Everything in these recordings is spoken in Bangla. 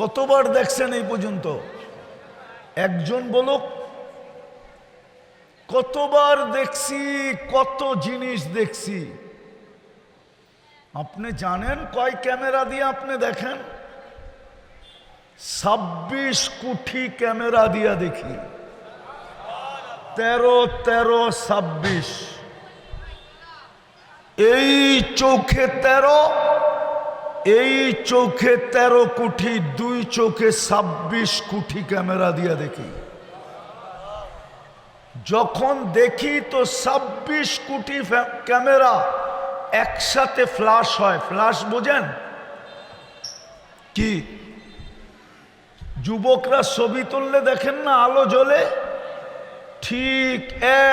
কতবার দেখছেন এই পর্যন্ত? একজন বলুক, কতবার দেখছি, কত জিনিস দেখছি। আপনি জানেন কয় ক্যামেরা দিয়ে আপনি দেখেন? ছাব্বিশ কোটি ক্যামেরা দিয়া দেখি। তেরো তেরো, ছাব্বিশ। এই চোখে তেরো এই চোখে তেরো কোটি, দুই চোখে ছাব্বিশ কোটি ক্যামেরা দিয়া দেখি। যখন দেখি তো ছাব্বিশ কোটি ক্যামেরা একসাথে ফ্লাশ হয়। ফ্লাশ বোঝেন? কি? যুবকরা ছবি তুললে দেখেন না আলো জ্বলে? ঠিক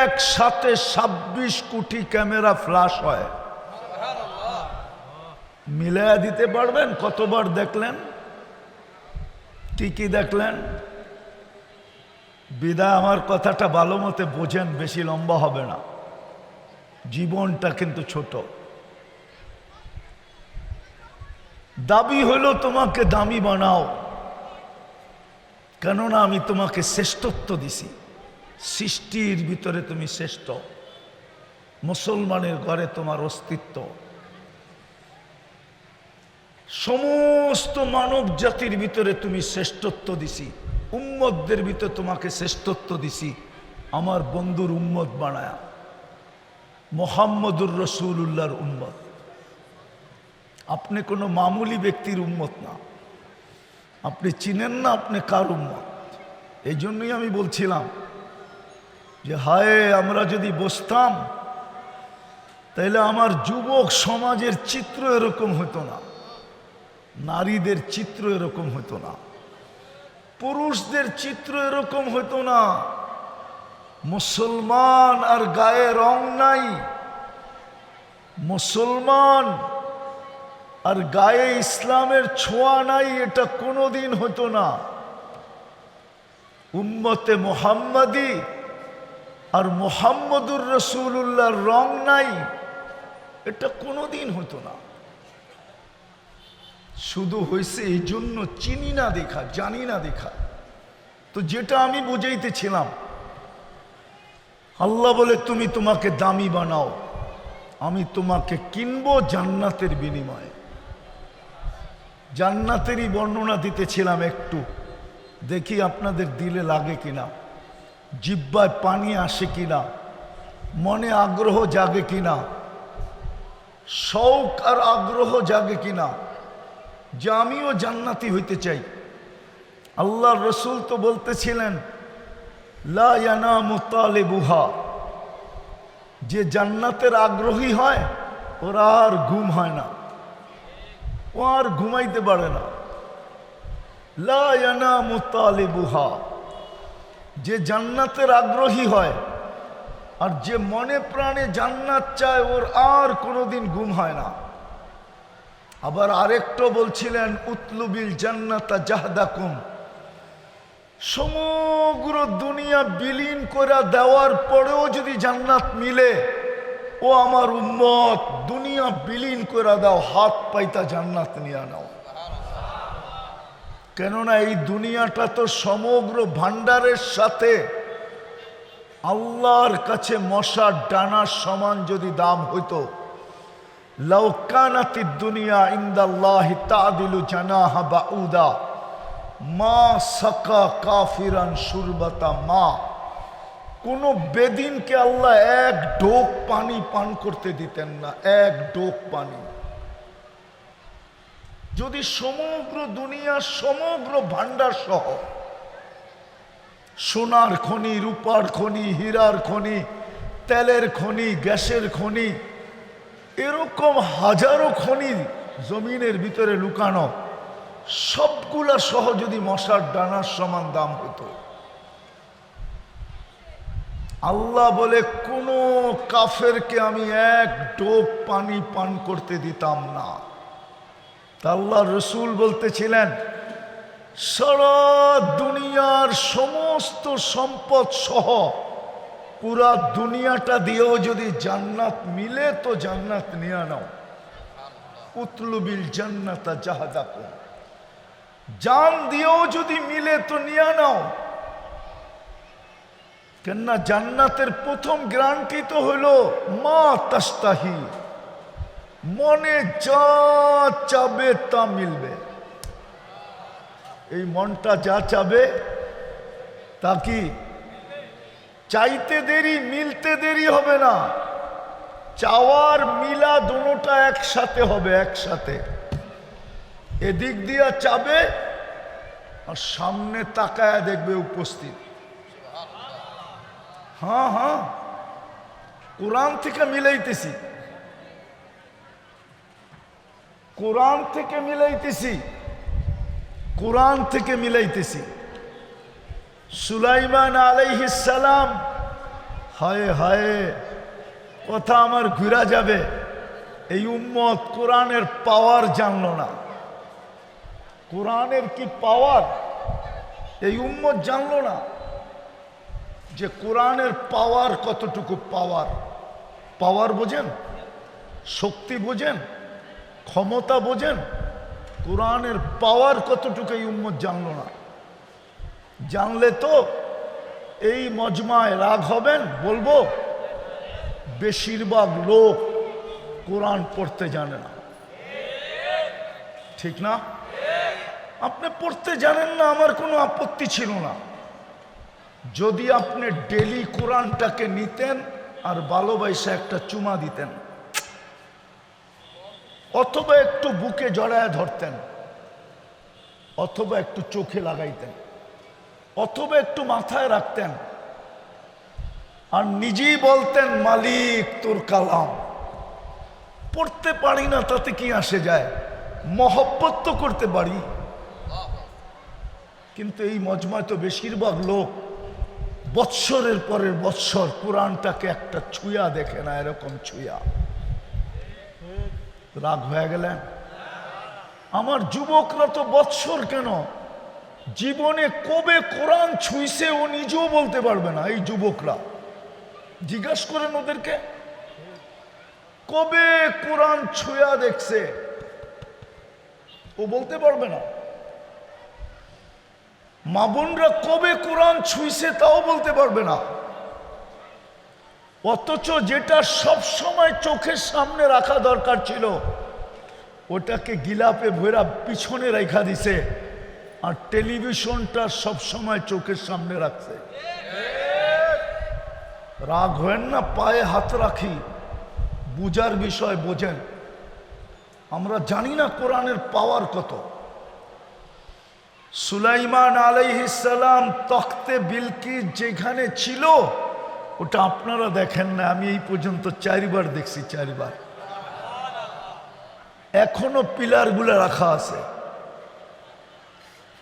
একসাথে ছাব্বিশ কোটি ক্যামেরা ফ্লাশ হয়। মিলায়া দিতে পারবেন? কতবার দেখলেন? কি কি দেখলেন? বিদায় আমার কথাটা ভালো মতে বোঝেন, বেশি লম্বা হবে না। জীবনটা কিন্তু ছোট। দাবি হলো, তোমাকে দামি বানাও। কেননা, আমি তোমাকে শ্রেষ্ঠত্ব দিছি। সৃষ্টির ভিতরে তুমি শ্রেষ্ঠ। মুসলমানের ঘরে তোমার অস্তিত্ব। সমস্ত মানব জাতির ভিতরে তুমি শ্রেষ্ঠত্ব দিছি। উম্মতদের ভিতরে তোমাকে শ্রেষ্ঠত্ব দিছি। আমার বন্ধুর উম্মত বানায়া। মোহাম্মদুর রসুল্লাহর উম্মত। আপনি কোনো মামুলি ব্যক্তির উম্মত না। আপনি চিনেন না আপনি কার উম্মত। এই জন্যই আমি বলছিলাম যে, হায়, আমরা যদি বসতাম তাহলে আমার যুবক সমাজের চিত্র এরকম হতো না। নারীদের চিত্র এরকম হতো না। পুরুষদের চিত্র এরকম হতো না। মুসলমান আর গায়ে রং নাই। মুসলমান আর গায়ে ইসলামের ছোঁয়া নাই, এটা কোনোদিন হতো না। উম্মতে মোহাম্মদী আর মোহাম্মদুর রসুল্লাহর রং নাই, এটা কোনোদিন হতো না। শুধু হয়েছে এই জন্য চিনি না দেখা, জানি না দেখা। তো যেটা আমি বুঝাইতেছিলাম, আল্লাহ বলে, তুমি তোমাকে দামি বানাও, আমি তোমাকে কিনবো জান্নাতের বিনিময়ে। জান্নাতেরই বর্ণনা দিতেছিলাম একটু, দেখি আপনাদের দিলে লাগে কিনা, জিব্বায় পানি আসে কিনা, মনে আগ্রহ জাগে কিনা, শৌক আর আগ্রহ জাগে কিনা। যে আমিও জান্নাতি হইতে চাই। আল্লাহ রসুল তো বলতেছিলেন, লা ইয়ানামু তালিবুহা। যে জান্নাতের আগ্রহী হয়, ওরা আর ঘুম হয় না। ও আর ঘুমাইতে পারে না। লা ইয়ানামু তালিবুহা। যে জান্নাতের আগ্রহী হয়, আর যে মনে প্রাণে জান্নাত চায়, ওর আর কোনোদিন ঘুম হয় না। আবার আরেকটা বলছিলেন, উতলুবিল জান্নাতা জাহদাকুম। সমগ্র দুনিয়া বিলীন করে দেওয়ার পরেও যদি জান্নাত মিলে, ও আমার উম্মত, দুনিয়া বিলীন করে দাও, হাত পাইতা জান্নাত নিয়ে নাও। কেননা এই দুনিয়াটা তো সমগ্র ভান্ডারের সাথে আল্লাহর কাছে মশার ডানার সমান যদি দাম হইতো দুনিয়া মা সাকা কাফিরান সুরবাতা মা। কোন বেদিনকে আল্লাহ এক ডোক পানি পান করতে দিতেন না, এক ডোক পানি। যদি সমগ্র দুনিয়ার সমগ্র ভান্ডার সহ সোনার খনি, রূপার খনি, হীরার খনি, তেলের খনি, গ্যাসের খনি এরকম হাজারো খনি জমিনের ভিতরে লুকানো, সবগুলা সহ যদি মশার ডানার সমান দাম হতো। আল্লাহ বলে, কোনো কাফেরকে আমি এক ডোব পানি পান করতে দিতাম না। তা আল্লাহ রসুল বলতেছিলেন, সারা দুনিয়ার সমস্ত সম্পদ সহ পুরা দুনিয়াটা দিয়েও যদি জান্নাত মিলে, তো জান্নাত নিয়ে নাও। উতলুবিল জান্নাতা জাহাদাকুম। জান দিয়েও যদি মিলে, তো নিয়ে নাও। কেননা জান্নাতের প্রথম গ্রান্টি তো হলো মা তাস্তাহি মনে যা চাবে তা মিলবে। এই মনটা যা চাবে, তা কি? চাইতে দেরি, মিলতে দেরি হবে না। চাওয়ার মিলা দুটোটা একসাথে হবে, একসাথে। এদিক দিয়া চাবে আর সামনে তাকায় দেখবে উপস্থিত। হ্যাঁ হ্যাঁ। কোরআন থেকে মিলাইতেছি। কোরআন থেকে মিলাইতেছি। কোরআন থেকে মিলাইতেছি। সুলাইমান সালাম, হায় হায়, কথা আমার ঘুরা যাবে। এই উম্মত কোরআনের পাওয়ার জানলো না। কোরআনের কি পাওয়ার? এই উম্মত জানল না যে কোরআনের পাওয়ার কতটুকু পাওয়ার। পাওয়ার বোঝেন, শক্তি বোঝেন, ক্ষমতা বোঝেন, কোরআনের পাওয়ার কতটুকু এই উম্মত জানল না। জানলে তো এই মজমায় রাগ হবেন, বলব, বেশিরভাগ লোক কোরআন পড়তে জানে না। ঠিক না? আপনি পড়তে জানেন না, আমার কোনো আপত্তি ছিল না। যদি আপনি ডেলি কোরআনটাকে নিতেন আর ভালোবাসা একটা চুমা দিতেন, অথবা একটু বুকে জড়ায় ধরতেন, অথবা একটু চোখে লাগাইতেন অথবা একটু মাথায় রাখতেন। আর নিজেই বলতেন, মালিক তোর কালাম। পড়তে পারি না, তাতে কি আসে যায়? মহব্বত তো করতে পারি। কিন্তু এই মজমায় তো বেশিরভাগ লোক বৎসরের পরের বৎসর কোরআনটাকে একটা ছুঁয়া দেখে না, এরকম ছুঁয়া। রাগ হয়ে গেলেন? আমার যুবকরা তো বৎসর কেন? জীবনে কবে কোরআন ছুঁইছে ও নিজেও বলতে পারবে না এই যুবকরা। জিজ্ঞাসা করেন ওদেরকে, কবে কোরআন ছুঁয়া দেখছে? ও বলতে পারবে না। মা বোনরা কবে কোরআন ছুঁইছে তাও বলতে পারবে না। অথচ যেটা সব সময় চোখের সামনে রাখা দরকার ছিল, ওটাকে গিলাপে ভৈরা পিছনে রেখা দিছে। আর টেলিভিশনটা সব সময় চোখের সামনে রাখছে। রাগ হয়েন না, পায়ে হাত রাখি। বুজার বিষয় বোঝেন। আমরা জানি না কোরআনের পাওয়ার কত। সুলাইমান আলাইহিসালাম তখতে বিলকি যেখানে ছিল, ওটা আপনারা দেখেন না, আমি এই পর্যন্ত চারবার দেখছি, চারবার। এখনও পিলারগুলো রাখা আছে।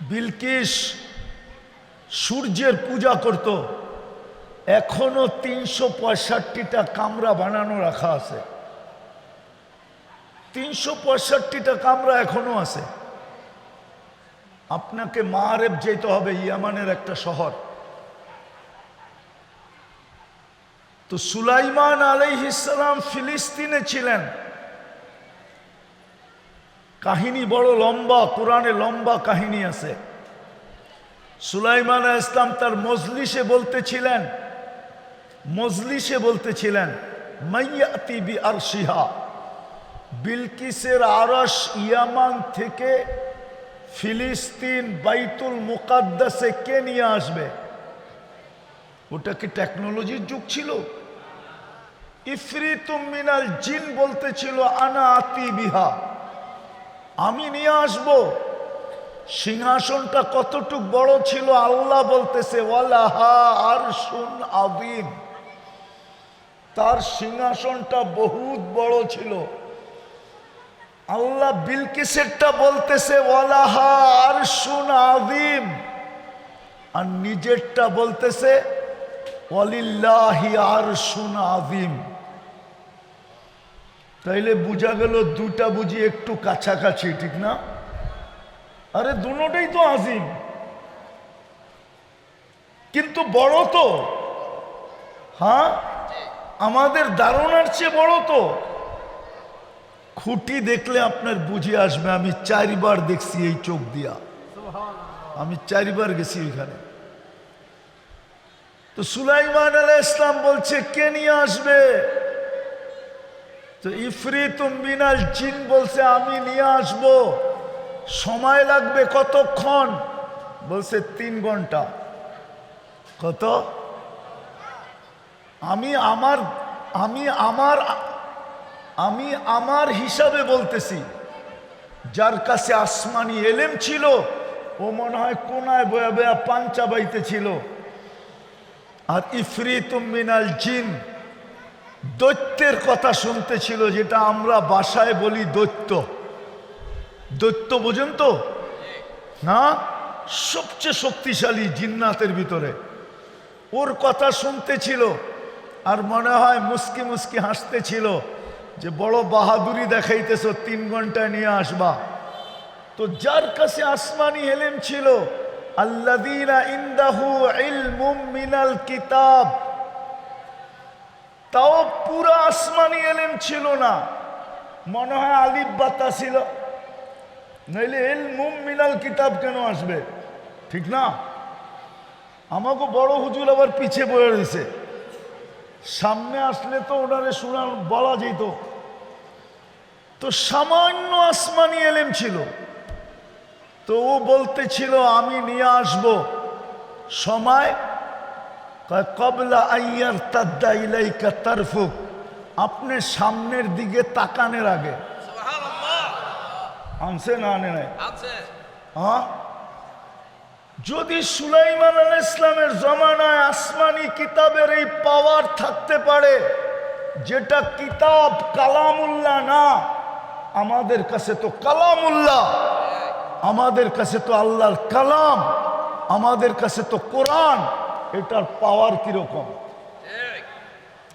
বিলকিস সূর্যের পূজা করত। এখনও তিনশো পঁয়ষট্টিটা কামরা বানানো রাখা আছে। তিনশো পঁয়ষট্টিটা কামরা এখনও আছে। আপনাকে মারেব যেতে হবে ইয়ামানের একটা শহর। তো সুলাইমান আলাইহিসালাম ফিলিস্তিনে ছিলেন। কাহিনী বড় লম্বা, কোরআনে লম্বা কাহিনী আছে। সুলাইমান ইসলাম তার মজলিসে বলতেছিলেন মজলিসে বলতেছিলেন মাইয়াতি বি আরশিহা বিলকিসের আরস ইয়ামান থেকে ফিলিস্তিন বাইতুল মুকাদ্দাসে কে নিয়ে আসবে? ওটা কি টেকনোলজির যুগ ছিল? ইফরিতুম মিনাল জিন বলতেছিল, আনা আতি বিহা। আমি নিয়ে আসব। সিংহাসনটা কতটুক বড় ছিল, আল্লাহ বলতেছে ওয়ালাহা আর শুন আদিম তার সিংহাসনটা বহুত বড় ছিল। আল্লাহ বিলকিসেরটা বলতেছে ওয়ালাহা আর শুন আদিম আর নিজেরটা বলতেছে, ওয়ালিল্লাহি আর শুন আদিম তাইলে বোঝা গেল দুটা বুঝি একটু কাছাকাছি ঠিক না? আরে দুটাই তো আজিম। কিন্তু বড় তো। হ্যাঁ? আমাদের ধারণার চেয়ে বড় তো। খুঁটি দেখলে আপনার বুঝে আসবে আমি চারবার দেখছি এই চোখ দিয়া। আমি চারবার গেছি ওইখানে। তো সুলাইমান আলাহ ইসলাম বলছে কে নিয়ে আসবে? তো ইফরিত মিনাল জিন বলছে, আমি নিয়ে আসব। সময় লাগবে কতক্ষণ? বলছে, তিন ঘণ্টা। কত? আমি আমার আমি আমার আমি আমার হিসাবে বলতেছি, যার কাছে আসমানি এলেম ছিল, ও মনে হয় কোনায় বয়া বয়া পাঞ্চা বাইতে ছিল আর ইফরিত মিনাল জিন দৈত্যের কথা শুনতেছিল যেটা আমরা বাসায় বলি দৈত্য। দৈত্য বোঝেন তো? না? সবচেয়ে শক্তিশালী জিন্নাতের ভিতরে। ওর কথা শুনতেছিল আর মনে হয় মুস্কি মুস্কি হাসতেছিল যে বড় বাহাদুরি দেখাইতেছ, তিন ঘন্টায় নিয়ে আসবা। তো যার কাছে আসমানি হেলেম ছিল আল্লাদিনা ইন্দাহু ইলমুম মিনাল কিতাব তাও পুরো আসমানি এলেম ছিল না। মনে হয় আলিফ বাতা ছিল। নইলে ইলমুম মিনাল কিতাব কেন আসবে? ঠিক না? আমাকে বড় হুজুর আবার পিছিয়ে বয়ে রয়েছে। সামনে আসলে তো ওনারে শোনার বলা যেত। তো সামান্য আসমানি এলেম ছিল। তো ও বলতেছিল, আমি নিয়ে আসব সময় কবলা আইয়ার তাদ্দা ইলাইকা তারফুক। আপনি সামনের দিকে তাকানের আগে। আনছে না আনে নাই? হ্যাঁ? যদি সুলাইমান আল ইসলামের জমানায় আসমানি কিতাবের এই পাওয়ার থাকতে পারে যেটা কিতাব কালামুল্লাহ না আমাদের কাছে তো কালামুল্লাহ। আমাদের কাছে তো আল্লাহর কালাম। আমাদের কাছে তো কোরআন। এটার পাওয়ার কীরকম?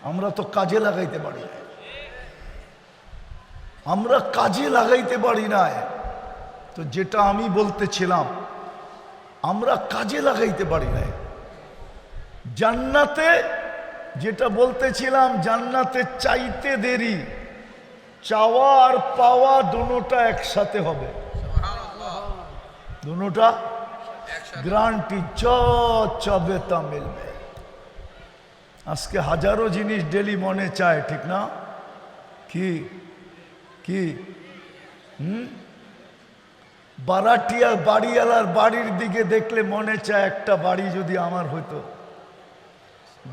আমরা তো কাজে লাগাইতে পারি না আমরা কাজে লাগাইতে পারি না তো যেটা আমি বলতেছিলাম, আমরা কাজে লাগাইতে পারি না জান্নাতে যেটা বলতেছিলাম, জান্নাতে চাইতে দেরি, চাওয়া আর পাওয়া দুটোটা একসাথে হবে। দুটোটা গ্রান্টি চবে তা মিলবে। আজকে হাজারো জিনিস ডেলি মনে চায়, ঠিক না? কি? কি? হুম? বারাটিয়া বাড়িওয়ালার বাড়ির দিকে দেখলে মনে চায় একটা বাড়ি যদি আমার হতো।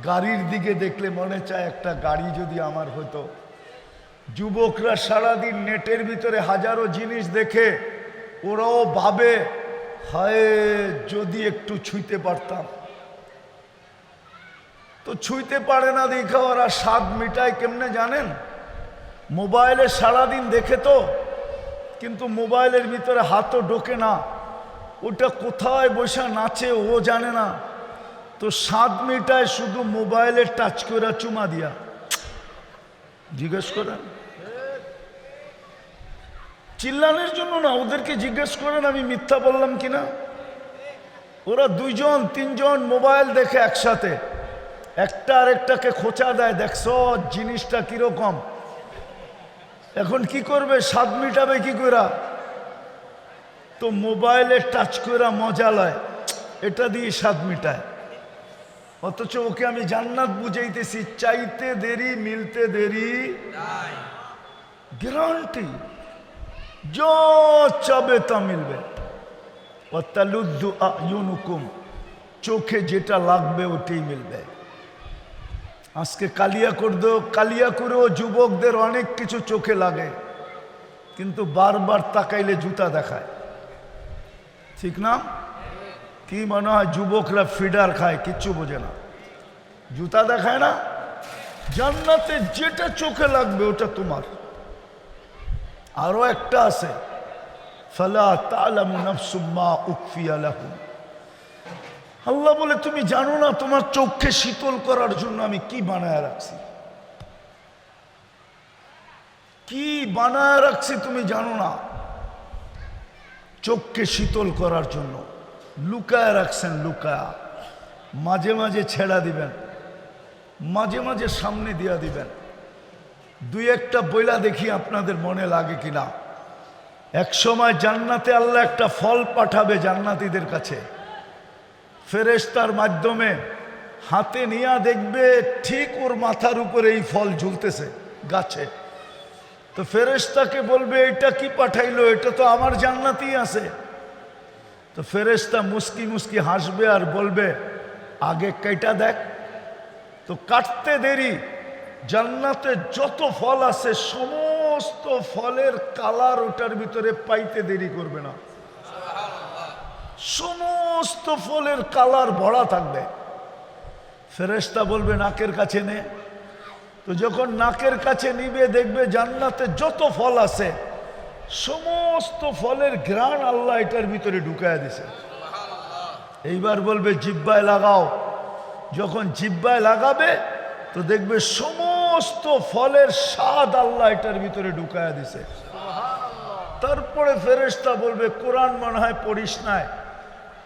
গাড়ির দিকে দেখলে মনে চায় একটা গাড়ি যদি আমার হতো। যুবকরা সারাদিন নেটের ভিতরে হাজারো জিনিস দেখে, ওরাও ভাবে হায়, যদি একটু ছুঁইতে পারতাম। তো ছুঁইতে পারে না দেখা, ওরা স্বাদ মিটায় কেমনে জানেন? মোবাইলে সারাদিন দেখে তো, কিন্তু মোবাইলের ভিতরে হাতও ঢোকে না। ওটা কোথায় বসে নাচে ও জানে না। তো সাত মিটায় শুধু মোবাইলে টাচ করে চুমা দিয়া। জিজ্ঞেস করেন চিল্লানের জন্য না ওদেরকে জিজ্ঞেস করেন আমি মিথ্যা বললাম কিনা ওরা দুইজন তিনজন মোবাইল দেখে একসাথে। একটা আরেকটাকে খোঁচা দেয় দেখছ জিনিসটা কীরকম? এখন কি করবে? স্বাদ মিটাবে কি করা তো মোবাইলে টাচ করা মজা লয়। এটা দিয়ে স্বাদ মিটায়। অথচ ওকে আমি জান্নাত বুঝাইতেছি চাইতে দেরি মিলতে দেরি। গ্যারান্টি। যো চাবে তা মিলবে চোখে যেটা লাগবে ওটাই মিলবে আজকে কালিয়া করদ কালিয়া করেও যুবকদের অনেক কিছু চোখে লাগে কিন্তু বারবার তাকাইলে জুতা দেখায় ঠিক না কি মনে হয় যুবকরা ফিডার খায় কিচ্ছু বোঝে না জুতা দেখায় না জান্নাতে যেটা চোখে লাগবে ওটা তোমার আরও একটা আছে, ফালা উকফিয়া আল্লাহ বলে, তুমি জানো না তোমার চোখকে শীতল করার জন্য আমি কি বানায় রাখছি? কি বানায় রাখছি তুমি জানো না? চোখকে শীতল করার জন্য। লুকায় রাখছেন, লুকায়া। মাঝে মাঝে ছেড়া দিবেন। মাঝে মাঝে সামনে দিয়া দিবেন। দুই একটা বইলা দেখি আপনাদের মনে লাগে কিনা। এক সময় জান্নাতে আল্লাহ একটা ফল পাঠাবে জান্নাতীদের কাছে। ফেরেস্তার মাধ্যমে হাতে নিয়া দেখবে ঠিক ওর মাথার উপরে এই ফল ঝুলতেছে গাছে। তো ফেরেশতাকে বলবে, এটা কি পাঠাইলো? এটা তো আমার জান্নাতেই আছে। তো ফেরেশতা মুস্কি মুস্কি হাসবে আর বলবে, আগে কেটা দেখ। তো কাটতে দেরি জান্নাতে যত ফল আছে, সমস্ত ফলের কালার ওটার ভিতরে পাইতে দেরি করবে না। সমস্ত ফলের কালার ভরা থাকবে। ফেরেশতা বলবে, নাকের কাছে নে। তো যখন নাকের কাছে নিবে, দেখবে জান্নাতে যত ফল আছে, সমস্ত ফলের ঘ্রাণ আল্লাহ এটার ভিতরে ঢুকায় দিছে। এইবার বলবে, জিব্বায় লাগাও। যখন জিব্বায় লাগাবে, তো দেখবে সমস্ত ফলের স্বাদ আল্লাহ এটার ভিতরে ঢুকায় দিছে। তারপরে ফেরেশতা বলবে, কোরআন মনে হয় পড়িস নাই।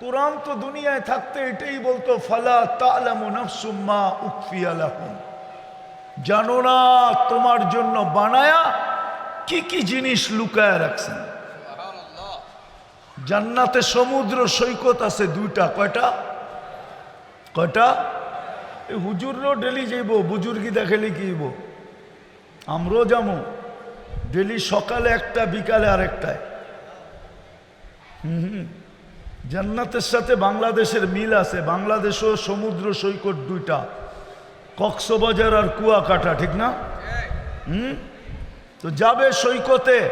কোরআন তো দুনিয়ায় থাকতে এটাই বলতো, ফালা তালামু নাফসুম্মা জানো না তোমার জন্য বানায়া কি কি জিনিস লুকায় রাখছেন? জান্নাতে সমুদ্র সৈকত আছে দুইটা, কয়টা? কয়টা? হুজুরও ডেলি যাইব, বুজুর্গি দেখালে কি হইব? আমরাও যাব ডেলি সকালে একটা, বিকালে আরেকটায়। হুম। জান্নাতের সাথে বাংলাদেশের মিল আছে, বাংলাদেশও সমুদ্র সৈকত দুইটা, কক্সবাজার আর কুয়াকাটা, ঠিক না? হুম? তো যাবে সৈকতে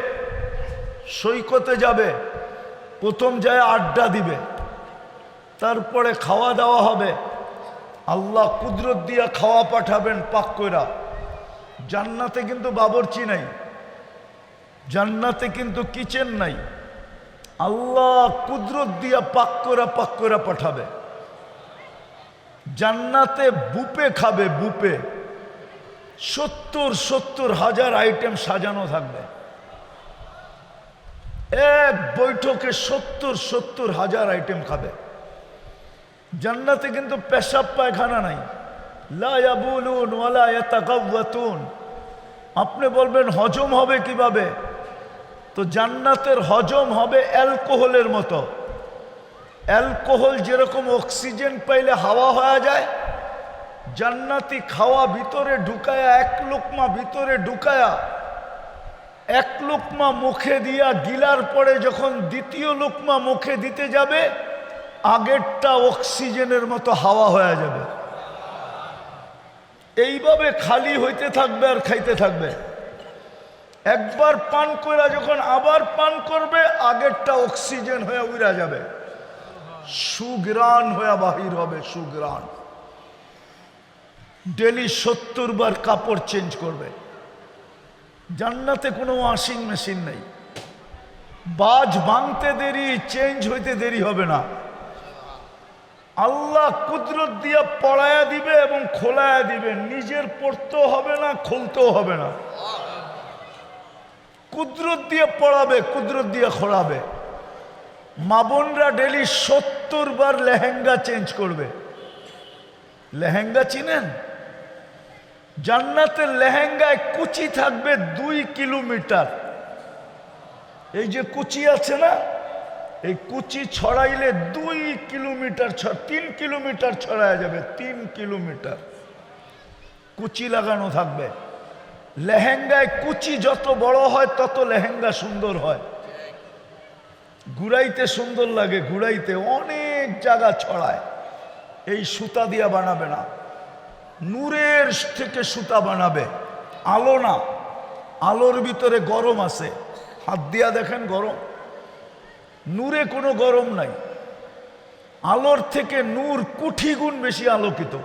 সৈকতে যাবে, প্রথম যায় আড্ডা দিবে, তারপরে খাওয়া দাওয়া হবে আল্লাহ কুদরত দিয়া খাওয়া পাঠাবেন পাক কইরা। জান্নাতে কিন্তু বাবরচি নাই। জান্নাতে কিন্তু কিচেন নাই। আল্লাহ কুদরত দিয়া পাক করা পাক করা পাঠাবে। জান্নাতে বুপে খাবে বুপে। সত্তর সত্তর হাজার আইটেম সাজানো থাকবে। এক বৈঠকে সত্তর সত্তর হাজার আইটেম খাবে। জান্নাতে কিন্তু পেশাব পায়খানা নাই। আপনি বলবেন, হজম হবে কীভাবে? তো জান্নাতের হজম হবে অ্যালকোহলের মতো। অ্যালকোহল যেরকম অক্সিজেন পাইলে হাওয়া হয়ে যায়, জান্নাতি খাওয়া ভিতরে ঢুকায়া, এক লোকমা ভিতরে ঢুকায়া, এক লোকমা মুখে দিয়া গিলার পরে যখন দ্বিতীয় লোকমা মুখে দিতে যাবে আগেরটা অক্সিজেনের মতো হাওয়া হয়ে যাবে। এইভাবে খালি হইতে থাকবে আর খাইতে থাকবে। একবার পান কইরা যখন আবার পান করবে, আগেরটা অক্সিজেন হয়ে উড়া যাবে। সুগ্রাণ হয়ে বাহির হবে সুগ্রাণ ডেলি সত্তর বার কাপড় চেঞ্জ করবে। জান্নাতে কোনো ওয়াশিং মেশিন নেই। বাজ ভাঙতে দেরি, চেঞ্জ হইতে দেরি হবে না। আল্লাহ কুদরত দিয়ে পড়ায়া দিবে এবং খোলায়া দিবে। নিজের পড়তেও হবে না, খুলতেও হবে না। কুদরত দিয়ে পড়াবে, কুদরত দিয়ে খোলাবে। মাবনরা ডেলি সত্তর বার লেহেঙ্গা চেঞ্জ করবে। লেহেঙ্গা চিনেন? জান্নাতের লেহেঙ্গায় কুচি থাকবে দুই কিলোমিটার। এই যে কুচি আছে না এই কুচি ছড়াইলে দুই কিলোমিটার তিন কিলোমিটার ছড়ায় যাবে, তিন কিলোমিটার। কুচি লাগানো থাকবে। লেহেঙ্গায় কুচি যত বড় হয়, তত লেহেঙ্গা সুন্দর হয়। ঘুরাইতে সুন্দর লাগে ঘুরাইতে অনেক জায়গা ছড়ায়। এই সুতা দিয়া বানাবে না। নূরের থেকে সুতা বানাবে। আলো না। আলোর ভিতরে গরম আছে। হাত দিয়া দেখেন গরম। নূরে কোনো গরম নাই। আলোর থেকে নূর কুঠি গুণ বেশি আলোকিত।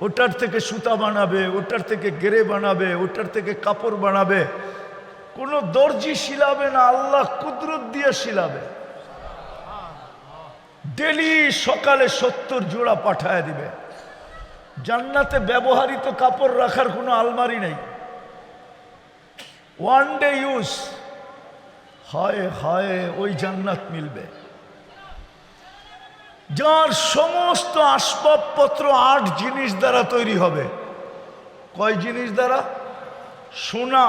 ওটার থেকে সুতা বানাবে, ওটার থেকে গেরে বানাবে, ওটার থেকে কাপড় বানাবে। কোনো দর্জি শিলাবে না, আল্লাহ কুদরত দিয়ে শিলাবে। ডেলি সকালে সত্তর জোড়া পাঠায় দিবে। জান্নাতে ব্যবহারিত কাপড় রাখার কোনো আলমারি নেই। ওয়ান ডে ইউজ হায় হায়, ওই জান্নাত মিলবে। যার সমস্ত আসবাবপত্র আট জিনিস দ্বারা তৈরি হবে। কয় জিনিস দ্বারা? সোনা,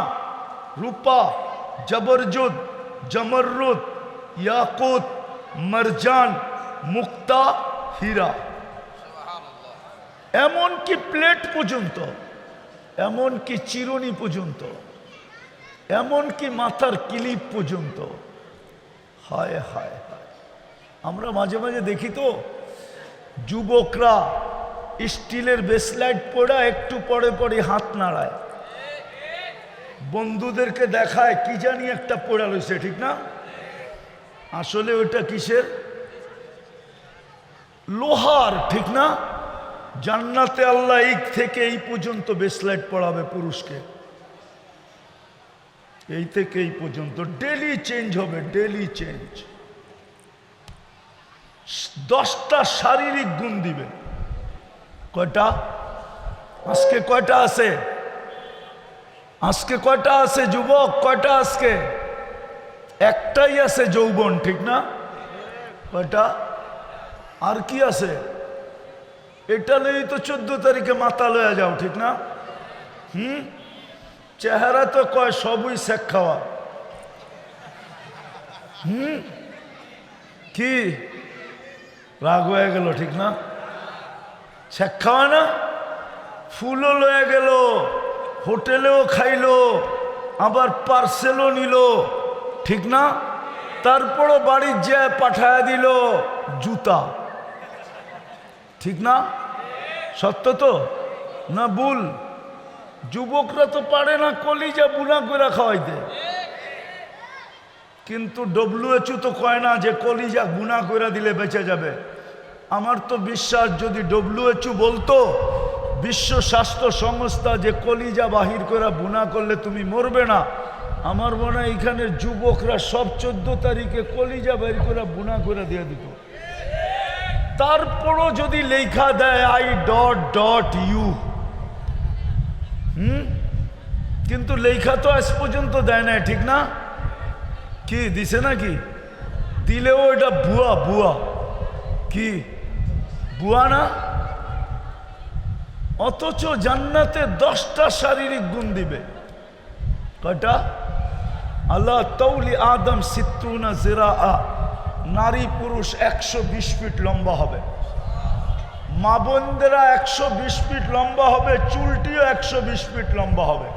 রূপা, জবরজুদ জমরুদ ইয়াকুত, মরজান, মুক্তা, হীরা। এমনকি প্লেট পর্যন্ত, এমনকি চিরুনি পর্যন্ত। এমনকি মাথার ক্লিপ পর্যন্ত। হায় হায় হায়। আমরা মাঝে মাঝে দেখি তো, যুবকরা স্টিলের বেসলাইট পড়া একটু পরে পরে হাত নাড়ায়। বন্ধুদেরকে দেখায় কি জানি একটা পড়া রয়েছে ঠিক না? আসলে ওটা কিসের? লোহার, ঠিক না? জান্নাতে আল্লাহ এই থেকে এই পর্যন্ত বেসলাইট পড়াবে পুরুষকে। এই থেকে এই পর্যন্ত। ডেলি চেঞ্জ হবে ডেলি চেঞ্জ দশটা শারীরিক গুণ দিবে। কয়টা? আজকে কয়টা আছে? আজকে কয়টা আছে যুবক? কয়টা আজকে? একটাই আছে যৌবন, ঠিক না? কয়টা? আর কি আছে? এটা নেই তো চোদ্দ তারিখে মাথা লয়ে যাও, ঠিক না? হুম? চেহারা তো কয় সবই শেখ খাওয়া হুম? কি? রাগ হয়ে গেল, ঠিক না? শেখ খাওয়া না? ফুলও লয়ে গেল, হোটেলেও খাইলো, আবার পার্সেলও নিল, ঠিক না? তারপরও বাড়ির যে পাঠায় দিল, জুতা। ঠিক না? সত্য তো? না ভুল? যুবকরা তো পারে না কলিজা বুনা করে খাওয়াইতে। কিন্তু ডব্লিউএচও তো কয় না যে কলিজা বুনা করে দিলে বেঁচে যাবে। আমার তো বিশ্বাস যদি ডব্লিউএচও বলতো, বিশ্ব স্বাস্থ্য সংস্থা যে কলিজা বাহির করে বুনা করলে তুমি মরবে না। আমার মনে হয় এখানের যুবকরা সব চোদ্দ তারিখে কলিজা বাহির করে বুনা করে দিয়ে দিত। তারপরও যদি লেখা দেয় আই ডট ডট ইউ হুম? কিন্তু লেখা তো আজ পর্যন্ত দেয় না ঠিক না? কি, দিছে নাকি? দিলেও এটা বুয়া বুয়া। কি? বুয়া না? অথচ জান্নাতে দশটা শারীরিক গুণ দিবে। কয়টা? আল্লাহ তৌলি আদম সিত্তুনা জিরা আ নারী পুরুষ একশো বিশ ফিট লম্বা হবে। মা বোনদেরা একশো বিশ ফিট লম্বা হবে, চুলটিও একশো বিশ ফিট লম্বা হবে।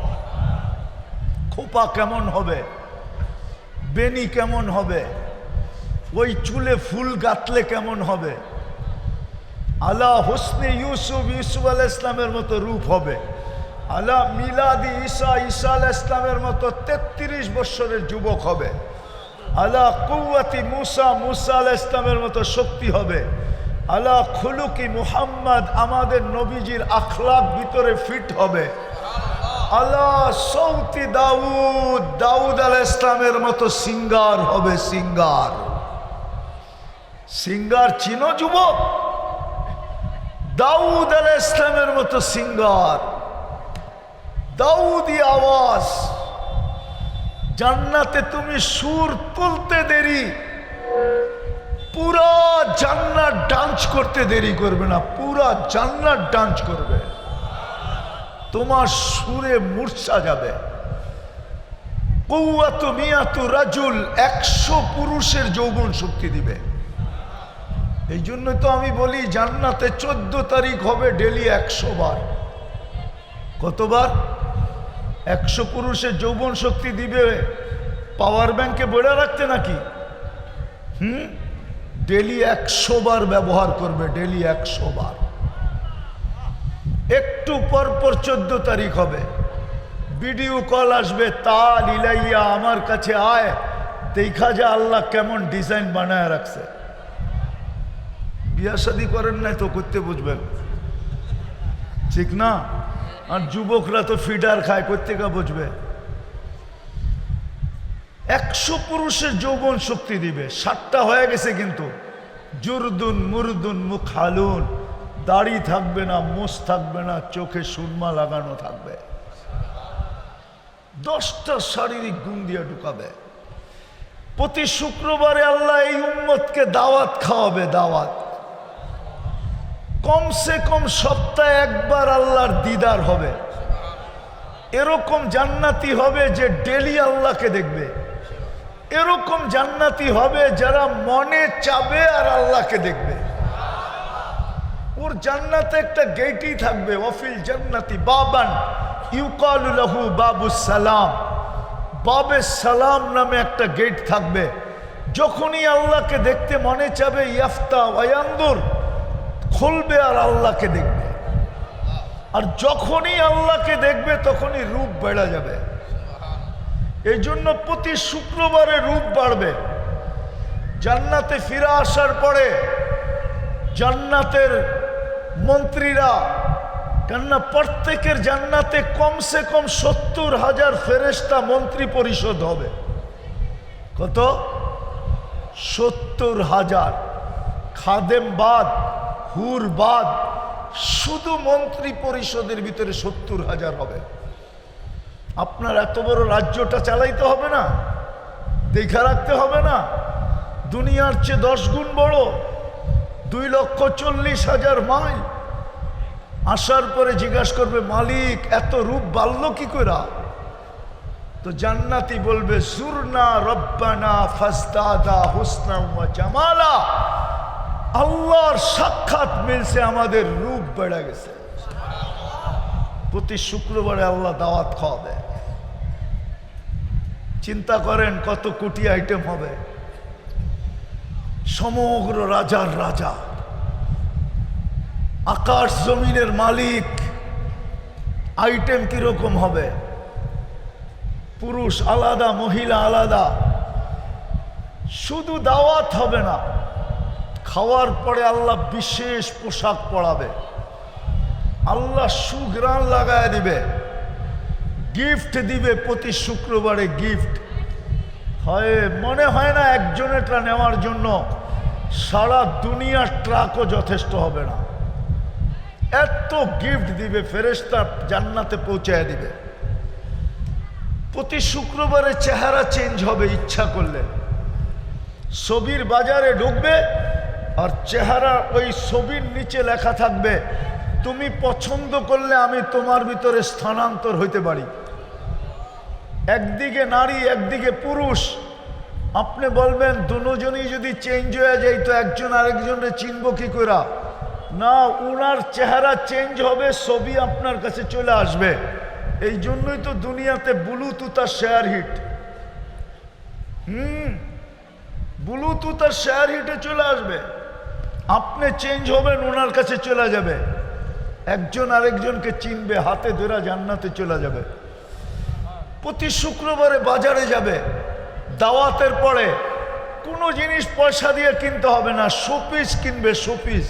খোপা কেমন হবে? বেনি কেমন হবে? ওই চুলে ফুল গাতলে কেমন হবে? আলা হোসনে ইউসুফ ইউসুফ আল ইসলামের মতো রূপ হবে। আলা মিলাদি ঈসা ঈসা আল ইসলামের মতো তেত্রিশ বৎসরের যুবক হবে। আলা কৌয়াতি মুসা মুসা আল ইসলামের মতো শক্তি হবে। আলা খুলুকি মুহাম্মদ, আমাদের নবীজির আখলাক ভিতরে ফিট হবে। আলা সৌতি দাউদ দাউদ আল ইসলামের মতো সিঙ্গার হবে সিঙ্গার। সিঙ্গার চিনো যুবক? দাউদ আল ইসলামের মতো সিঙ্গার। দাউদি আওয়াজ, জান্নাতে তুমি সুর তুলতে দেরি। পুরা জান্নাত ডান্স করতে দেরি করবে না, পুরা জান্নাত ডান্স করবে। তোমার সুরে মূর্ছা যাবে। কৌয়াত মিয়াতু রাজুল একশো পুরুষের যৌবন শক্তি দিবে। এই জন্য তো আমি বলি, জান্নাতে চোদ্দ তারিখ হবে ডেলি একশো বার। কতবার? একশো পুরুষের যৌবন শক্তি দিবে। পাওয়ার ব্যাংকে বেড়ে রাখতে নাকি? হুম? ডেলি একশো বার ব্যবহার করবে, ডেলি একশো বার। একটু পর পর চোদ্দ তারিখ হবে। ভিডিও কল আসবে তা লিলাইয়া আমার কাছে আয়। দেখা যা আল্লাহ কেমন ডিজাইন বানায় রাখছে। বিয়া শাদি করেন নাই তো, করতে বুঝবেন। ঠিক না? আর যুবকরা তো ফিডার খায় করতে বুঝবে? একশো পুরুষের যৌবন শক্তি দিবে। ষাটটা হয়ে গেছে কিন্তু। জুরদুন, মুরদুন মুখ হালুন দাড়ি থাকবে না, মোষ থাকবে না, চোখে সুরমা লাগানো থাকবে। দশটা শারীরিক গুণ দিয়ে ঢুকাবে। প্রতি শুক্রবারে আল্লাহ এই উম্মতকে দাওয়াত খাওয়াবে, দাওয়াত। কমসে কম সপ্তাহে একবার আল্লাহর দিদার হবে। এরকম জান্নাতি হবে যে ডেলি আল্লাহকে দেখবে। এরকম জান্নাতি হবে যারা মনে চাবে আর আল্লাহকে দেখবে। ওর জান্নাতে একটা গেটই থাকবে অফিল জান্নাতি বাবান ইউকালুলাহু বাবু সালাম। বাবে সালাম নামে একটা গেট থাকবে। যখনই আল্লাহকে দেখতে মনে চাবে, ইয়াফতা ওয়ায়ান্দুর খুলবে আর আল্লাহকে দেখবে। আর যখনই আল্লাহকে দেখবে, তখনই রূপ বেড়া যাবে। এই জন্য প্রতি শুক্রবারে রূপ বাড়বে। জান্নাতে ফিরে আসার পরে জান্নাতের মন্ত্রীরা, কেননা প্রত্যেকের জান্নাতে কমসে কম সত্তর হাজার ফেরেস্তা মন্ত্রী পরিষদ হবে। কত? সত্তর হাজার। খাদেম বাদ, হুর বাদ, শুধু মন্ত্রী পরিষদের ভিতরে সত্তর হাজার হবে। আপনার এত বড় রাজ্যটা চালাইতে হবে না, দেখা রাখতে হবে না। দুনিয়ার চেয়ে দশ গুণ বড়, দুই লক্ষ চল্লিশ হাজার মাইল। আসার পরে জিজ্ঞাসা করবে, মালিক, এত রূপ বাড়ল কি করে তো জান্নাতি বলবে, সুরনা রব্বানা ফাস্তাদা হুসনা জামালা। আল্লাহর সাক্ষাৎ মিলছে, আমাদের রূপ বেড়ে গেছে। প্রতি শুক্রবারে আল্লাহ দাওয়াত খাওয়াবে চিন্তা করেন কত কোটি আইটেম হবে। সমগ্র রাজার রাজা। আকাশ জমিনের মালিক। আইটেম কীরকম হবে? পুরুষ আলাদা, মহিলা আলাদা। শুধু দাওয়াত হবে না, খাওয়ার পরে আল্লাহ বিশেষ পোশাক পরাবে। আল্লাহ সুগ্রাণ লাগায় দিবে। গিফট দিবে প্রতি শুক্রবারে গিফট হয়, মনে হয় না একজনেরটা নেওয়ার জন্য সারা দুনিয়ার ট্রাকও যথেষ্ট হবে না। এত গিফট দিবে ফেরেস্তা জান্নাতে পৌঁছায় দিবে। প্রতি শুক্রবারে চেহারা চেঞ্জ হবে, ইচ্ছা করলে। ছবির বাজারে ঢুকবে আর চেহারা ওই ছবির নিচে লেখা থাকবে তুমি পছন্দ করলে আমি তোমার ভিতরে স্থানান্তর হইতে পারি। একদিকে নারী, একদিকে পুরুষ। আপনি বলবেন, দুজনই যদি চেঞ্জ হয়ে যায়, তো একজন আরেকজনের চিনব কি করা না, উনার চেহারা চেঞ্জ হবে, ছবি আপনার কাছে চলে আসবে। এই জন্যই তো দুনিয়াতে ব্লুটুথ আর শেয়ার হিট হুম ব্লুটুথ আর শেয়ার হিটে চলে আসবে। আপনি চেঞ্জ হবেন ওনার কাছে চলে যাবে। একজন আরেকজনকে চিনবে, হাতে ধরা জান্নাতে চলে যাবে। প্রতি শুক্রবারে বাজারে যাবে, দাওয়াতের পরে কোনো জিনিস পয়সা দিয়ে কিনতে হবে না, শোপিস কিনবে, শোপিস।